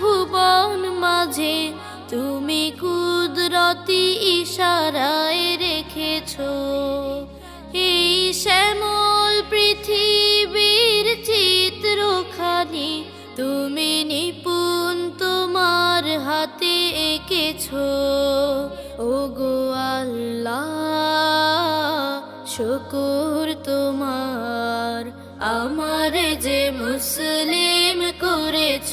ভুবন মাঝে তুমি কুদরতি ইশারায় রেখেছ। এই শ্যামল পৃথিবীর চিত্রখানি তুমি নিপুণ তোমার হাতে এঁকেছ। ও গো আল্লাহ, শুকুর তোমার, আমার যে মুসলিম করেছ।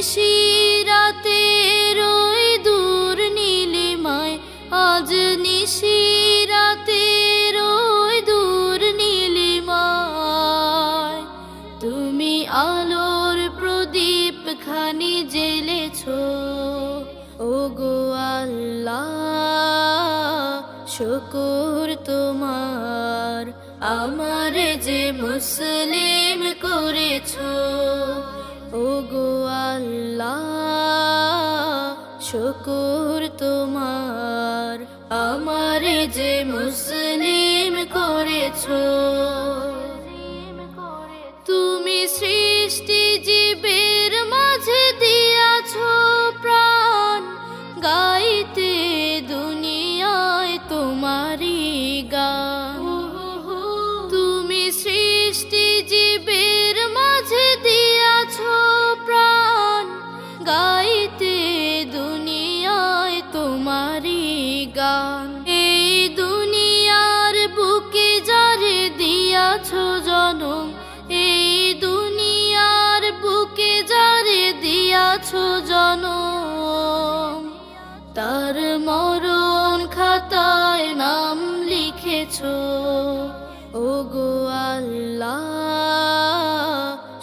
নিশিরাতে রই দূর নীলিমায়, আজ নিশিরাতে রই দূর নীলিমায়। তুমি আলোর প্রদীপ খানি জেলেছ ও গো শুকুর তোমার, আমার যে মুসলিম করেছ শুকুর তোমার, আমার যে মুসলিম করেছ। তুমি সৃষ্টি জীবের মাঝে দিয়াছ প্রাণ, গাইতে দুনিয়ায় তোমারই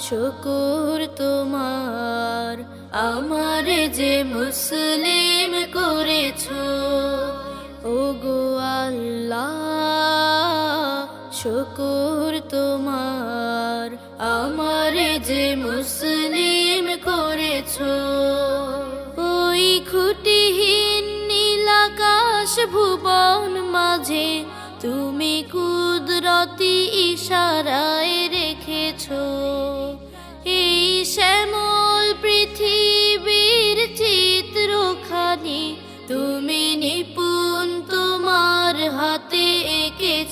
শুকুর তোমার, আমার যে মুসলিম করেছ ও গো আল্লাহ, শুকুর তোমার, আমার যে মুসলিম করেছ। ওই খুঁটিহীন নীলাকাশ ভুবন মাঝে, তুমি কুদরতি ইশারায়